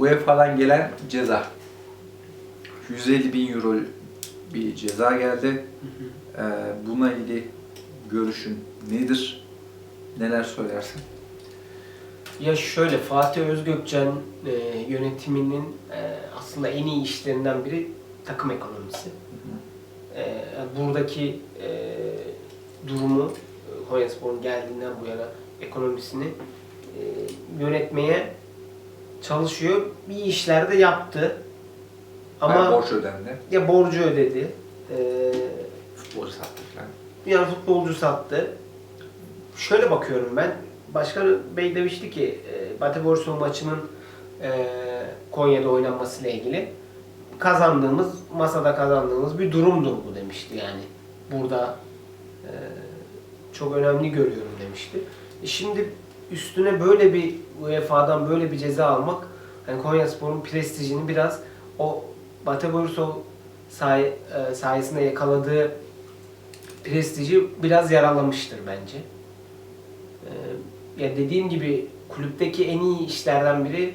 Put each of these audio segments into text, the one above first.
UEFA'dan gelen ceza. 150 bin euro bir ceza geldi. Ee, bununla ilgili görüşün nedir? Neler söylersin? Ya şöyle Fatih Özgökçen e, yönetiminin e, aslında en iyi işlerinden biri takım ekonomisi. E, buradaki e, durumu e, Konyaspor'un geldiğinden bu yana ekonomisini e, yönetmeye çalışıyor. Bir işler de yaptı. Ama Ama borç ödendi. ya borcu ödedi. E, Futbolcu sattı falan. yani futbolcu sattı. Şöyle bakıyorum ben. Başkan Bey demişti ki e, Batı Borsa maçının e, Konya'da oynanmasıyla ilgili kazandığımız, masada kazandığımız bir durumdur bu demişti yani. Burada e, çok önemli görüyorum demişti. E şimdi üstüne böyle bir UEFA'dan böyle bir ceza almak hani Konyaspor'un prestijini biraz o Batı Borsa say, e, sayesinde yakaladığı prestiji biraz yaralamıştır bence. Ee, ya dediğim gibi kulüpteki en iyi işlerden biri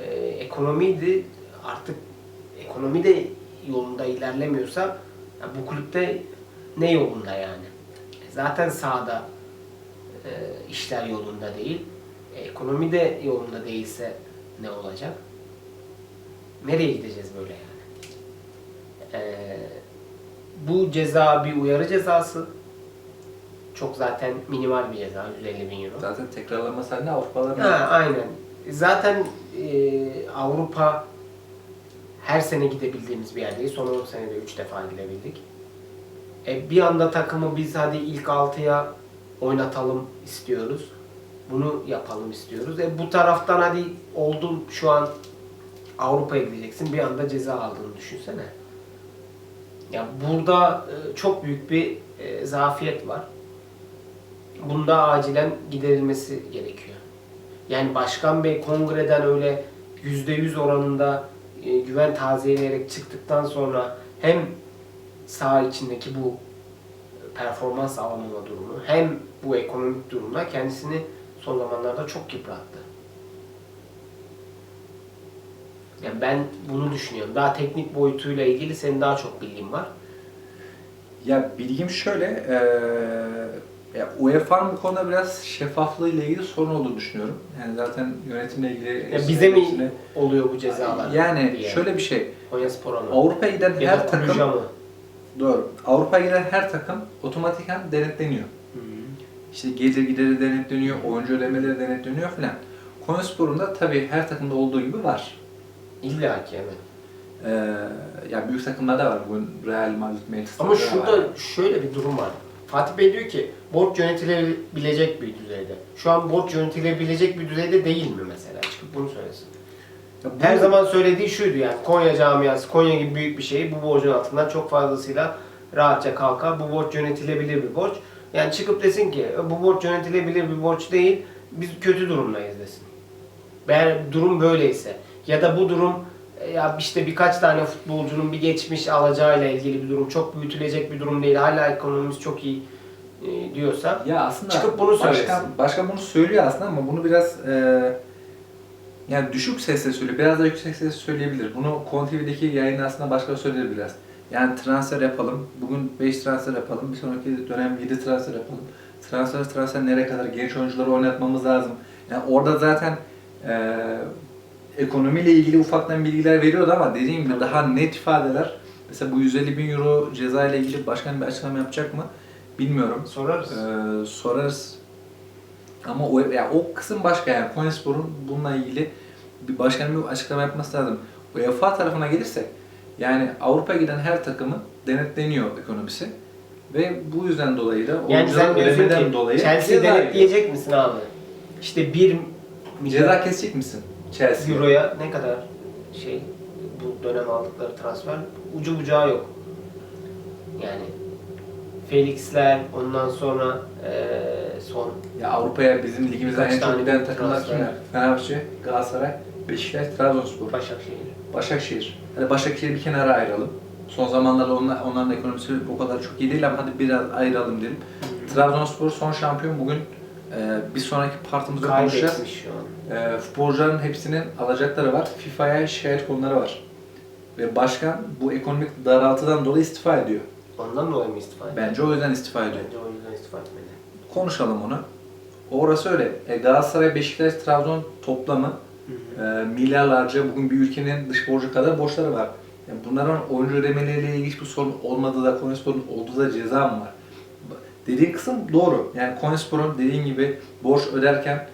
e, ekonomiydi. Artık ekonomi de yolunda ilerlemiyorsa bu kulüpte ne yolunda yani? E, Zaten sahada e, işler yolunda değil. E, ekonomi de yolunda değilse ne olacak? Nereye gideceğiz böyle yani? Ee, bu ceza bir uyarı cezası. Çok zaten minimal bir ceza, 150 bin euro. Zaten tekrarlanması halinde Avrupaların Ha, aynen. Zaten e, Avrupa her sene gidebildiğimiz bir yer değil. Son 10 senede 3 defa gidebildik. E, bir anda takımı biz hadi ilk 6'ya oynatalım istiyoruz. Bunu yapalım istiyoruz. E, bu taraftan hadi oldun şu an Avrupa'ya gideceksin. Bir anda ceza aldığını düşünsene. Ya burada e, çok büyük bir e, zafiyet var. Bunda acilen giderilmesi gerekiyor. Yani Başkan Bey kongreden öyle %100 oranında e, güven tazeleyerek çıktıktan sonra hem saha içindeki bu performans alamama durumu hem bu ekonomik durumda kendisini son zamanlarda çok yıprattı. Yani ben bunu düşünüyorum. Daha teknik boyutuyla ilgili senin daha çok bilgin var. Ya bilgim şöyle, ya UEFA'nın bu konuda biraz şeffaflığı ile ilgili sorun olduğunu düşünüyorum. Yani zaten yönetimle ilgili... Ya bize mi oluyor bu cezalar? Yani diye. şöyle bir şey, mı? Avrupa'ya giden Ya her takım... mı? Doğru. Avrupa'ya giden her takım otomatikman denetleniyor. Hı. İşte gelir gideri denetleniyor, oyuncu ödemeleri denetleniyor filan. Konyaspor'un da tabii her takımda olduğu gibi var. İlla ki evet. Ee, ya büyük takımlarda var. Bugün Real Madrid, Manchester Ama United var. şurada şöyle bir durum var. Fatih Bey diyor ki borç yönetilebilecek bir düzeyde. Şu an borç yönetilebilecek bir düzeyde değil mi mesela? Çıkıp bunu söylesin. Bu- Her zaman söylediği şuydu yani Konya camiası, Konya gibi büyük bir şey bu borcun altından çok fazlasıyla rahatça kalkar. Bu borç yönetilebilir bir borç. Yani çıkıp desin ki "E, bu borç yönetilebilir bir borç değil, biz kötü durumdayız desin. Eğer durum böyleyse ya da bu durum e, ya işte birkaç tane futbolcunun bir geçmiş alacağıyla ilgili bir durum çok büyütülecek bir durum değil. Hala ekonomimiz çok iyi e, diyorsa Ya aslında Çıkıp bunu başkan, söylesin. başkan bunu söylüyor aslında ama bunu biraz e, yani düşük sesle söylüyor. Biraz da yüksek sesle söyleyebilir. Bunu KonTV'deki yayında aslında başka söyler biraz. Yani transfer yapalım. Bugün 5 transfer yapalım. Bir sonraki dönem 7 transfer yapalım. Transfer transfer nereye kadar genç oyuncuları oynatmamız lazım. Yani orada zaten e, ekonomiyle ilgili ufaktan bilgiler veriyordu ama dediğim gibi daha net ifadeler mesela bu 150 bin euro ceza ile ilgili başkan bir açıklama yapacak mı bilmiyorum. sorarız. Ee, sorarız. Ama o, ya o kısım başka yani Konyaspor'un bununla ilgili bir başkanın bir açıklama yapması lazım. UEFA tarafına gelirsek yani Avrupa'ya giden her takımın denetleniyor ekonomisi ve bu yüzden dolayı da Yani sen diyorsun ki dolayı Chelsea denetleyecek misin abi? İşte 1 yiyor. milyar Ceza kesecek misin Chelsea? euroya ne kadar şey bu dönem aldıkları transfer ucu bucağı yok. Yani Felix'ler ondan sonra eee, son Ya Avrupa'ya bizim ligimizden en çok tane giden takımlar transfer. kimler? Fenerbahçe, Galatasaray, Beşiktaş, Trabzonspor. Başakşehir. Başakşehir. Hadi Başakşehir'i bir kenara ayıralım. Son zamanlarda onlar, onların ekonomisi o kadar çok iyi değil ama hadi biraz ayıralım diyelim. Trabzonspor son şampiyon bugün Ee, bir sonraki partımızda konuşacağız. Kaybetmiş şu an. Ee, futbolcuların hepsinin alacakları var. FIFA'ya şikayet konuları var. Ve başkan bu ekonomik daraltıdan dolayı istifa ediyor. Ondan dolayı mı istifa etti? Bence o yüzden istifa ediyor. Bence o yüzden istifa etmedi. Konuşalım onu. Orası öyle. E, Galatasaray, Beşiktaş, Trabzon toplamı e, milyarlarca bugün bir ülkenin dış borcu kadar borçları var. Yani bunların oyuncu ödemeleriyle ilgili hiçbir sorun olmadığı da Konyaspor'un olduğu da ceza mı var? Dediğin kısım doğru. Yani Konyaspor'un dediğin gibi borç öderken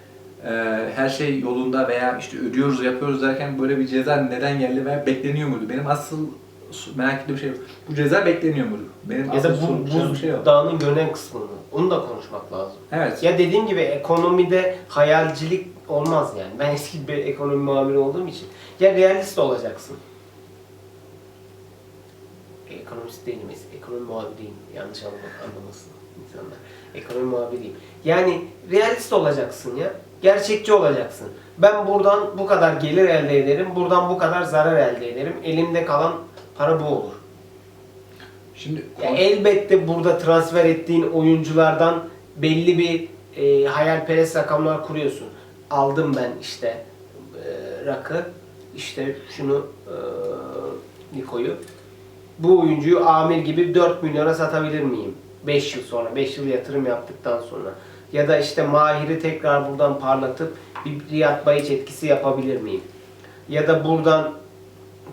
e, her şey yolunda veya işte ödüyoruz yapıyoruz derken böyle bir ceza neden geldi veya bekleniyor muydu? Benim asıl merak ettiğim şey bu ceza bekleniyor muydu? Benim Ya da bu buz şey dağının görünen kısmını. Onu da konuşmak lazım. Evet. Ya dediğim gibi ekonomide hayalcilik olmaz yani. Ben eski bir ekonomi muhabiri olduğum için. Ya realist olacaksın. E, Ekonomist değilim, ekonomi muhabiriyim. Yanlış anlama- anlamasın insanlar. Ekonomi muhabiriyim. Yani realist olacaksın ya. Gerçekçi olacaksın. Ben buradan bu kadar gelir elde ederim, buradan bu kadar zarar elde ederim. Elimde kalan para bu olur. Şimdi Ya elbette burada transfer ettiğin oyunculardan belli bir e, hayalperest rakamlar kuruyorsun. Aldım ben işte e, Rakı, işte şunu e, Niko'yu. Bu oyuncuyu Amir gibi 4 milyona satabilir miyim? 5 yıl sonra, 5 yıl yatırım yaptıktan sonra. Ya da işte Mahir'i tekrar buradan parlatıp bir Riyad Bayiç etkisi yapabilir miyim? Ya da buradan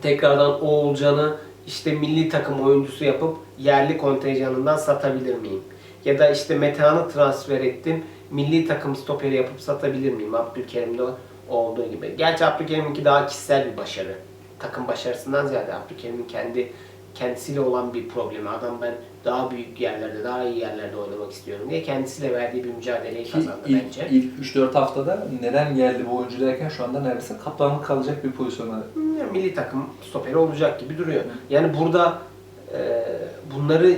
tekrardan Oğulcan'ı işte milli takım oyuncusu yapıp yerli kontenjanından satabilir miyim? Ya da işte Metehan'ı transfer ettim. Milli takım stoperi yapıp satabilir miyim? Abdülkerim'de olduğu gibi. Gerçi Abdülkerim'inki daha kişisel bir başarı. Takım başarısından ziyade Abdülkerim'in kendi kendisiyle olan bir problemi. Adam ben daha büyük yerlerde, daha iyi yerlerde oynamak istiyorum diye kendisiyle verdiği bir mücadeleyi Ki kazandı ilk, bence. ilk 3-4 haftada neden geldi bu oyuncu derken şu anda neredeyse kaptanlık kalacak bir pozisyona. Ya, milli takım stoperi olacak gibi duruyor. Yani burada e, bunları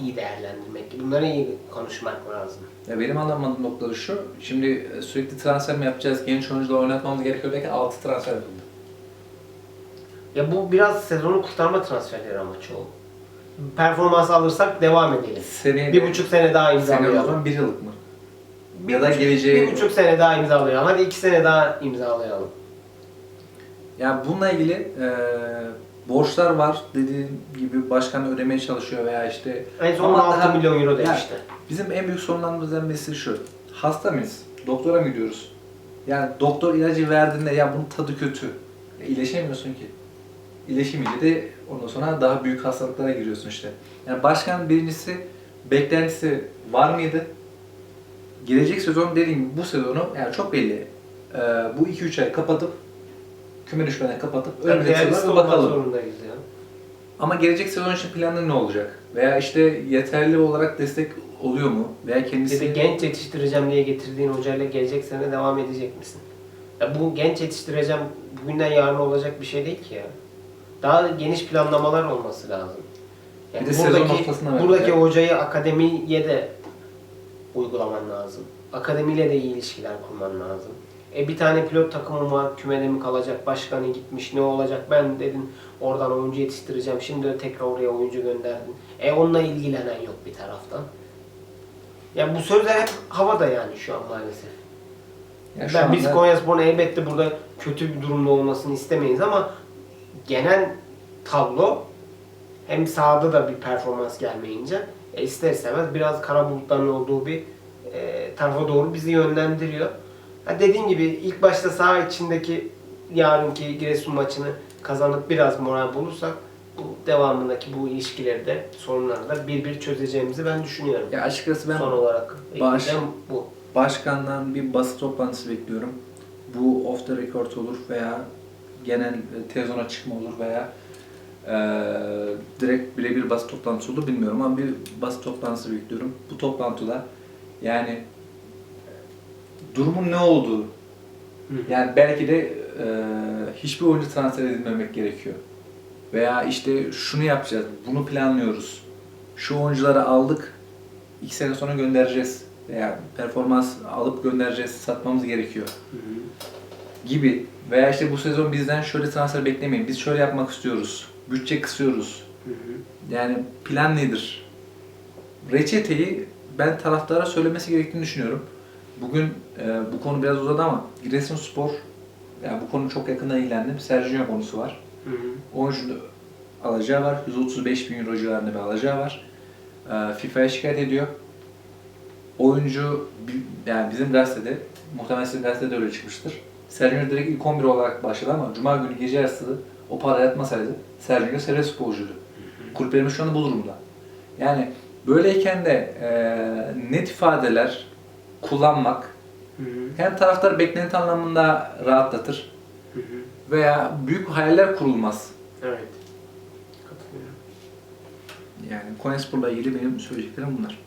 iyi değerlendirmek, bunları iyi konuşmak lazım. Ya benim anlamadığım noktada şu, şimdi sürekli transfer mi yapacağız, genç oyuncuları oynatmamız gerekiyor derken 6 transfer yapıldı. Ya bu biraz sezonu kurtarma transferleri ama çoğu. Performans alırsak devam edelim. Seneye Bir buçuk sene daha sene o imzalayalım. zaman 1 yıllık mı? Bir ya da buçuk- geleceğe- Bir buçuk sene daha imzalayalım. Hadi iki sene daha imzalayalım. Yani bununla ilgili e, borçlar var dediğim gibi başkan ödemeye çalışıyor veya işte En son Ama 16 daha- milyon euro demişti. Bizim en büyük sorunlarımızdan birisi şu. Hasta mıyız? Doktora mı gidiyoruz? Yani doktor ilacı verdiğinde ya bunun tadı kötü. E, iyileşemiyorsun ki. İyileşemeyince de ondan sonra daha büyük hastalıklara giriyorsun işte. Yani başkan birincisi beklentisi var mıydı? Gelecek sezon dediğim gibi bu sezonu yani çok belli. Ee, bu 2-3 ay kapatıp küme düşmeden kapatıp önümüzdeki sezona bakalım. zorundayız ya. Ama gelecek sezon için planın ne olacak? Veya işte yeterli olarak destek oluyor mu? Veya Ya da kendisi... genç yetiştireceğim diye getirdiğin hocayla gelecek sene devam edecek misin? Ya bu genç yetiştireceğim bugünden yarına olacak bir şey değil ki ya. Daha geniş planlamalar olması lazım. Yani Bir de buradaki, buradaki Yani. hocayı akademiye de uygulaman lazım. Akademiyle de iyi ilişkiler kurman lazım. E bir tane pilot takımım var, kümede mi kalacak, başkanı gitmiş, ne olacak? Ben dedin oradan oyuncu yetiştireceğim, şimdi de tekrar oraya oyuncu gönderdin. E onunla ilgilenen yok bir taraftan. Ya bu sözler hep havada yani şu an maalesef. Yani şu ben biz anda- Konyaspor'un elbette burada kötü bir durumda olmasını istemeyiz ama genel tablo hem sahada da bir performans gelmeyince e, ister istemez biraz kara bulutların olduğu bir e, tarafa doğru bizi yönlendiriyor. Ha dediğim gibi ilk başta saha içindeki yarınki Giresun maçını kazanıp biraz moral bulursak bu devamındaki bu ilişkileri de sorunları da bir bir çözeceğimizi ben düşünüyorum. Ya açıkçası ben Son olarak baş- bu. başkandan bir basın toplantısı bekliyorum. Bu off the record olur veya genel e, televizyona çıkma olur veya e, direkt birebir basın toplantısı olur bilmiyorum ama bir basın toplantısı bekliyorum. Bu toplantıda yani durumun ne olduğu yani belki de e, hiçbir oyuncu transfer edilmemek gerekiyor. Veya işte şunu yapacağız, bunu planlıyoruz. Şu oyuncuları aldık, iki sene sonra göndereceğiz. Veya performans alıp göndereceğiz, satmamız gerekiyor gibi. Veya işte bu sezon bizden şöyle transfer beklemeyin, biz şöyle yapmak istiyoruz, bütçe kısıyoruz. Hı hı. Yani plan nedir? Reçeteyi ben taraftara söylemesi gerektiğini düşünüyorum. bugün e, bu konu biraz uzadı ama Giresunspor yani bu konu çok yakından ilgilendim. Sergio konusu var. Hı hı. Oyuncunun alacağı var. 135 bin euro civarında bir alacağı var. Ee, FIFA'ya şikayet ediyor. Oyuncu yani bizim gazetede, muhtemelen sizin gazetede de öyle çıkmıştır. Sergio direkt ilk 11 olarak başladı ama Cuma günü gece yarısı o para yatmasaydı Sergio serbest futbolcuydu. Kulüplerimiz şu anda bu durumda. Yani böyleyken de e, net ifadeler kullanmak Hı hı. hem taraftar beklenti anlamında rahatlatır Hı hı. veya büyük hayaller kurulmaz. Evet. Katılıyorum. Yani Konyaspor'la ilgili benim söyleyeceklerim bunlar.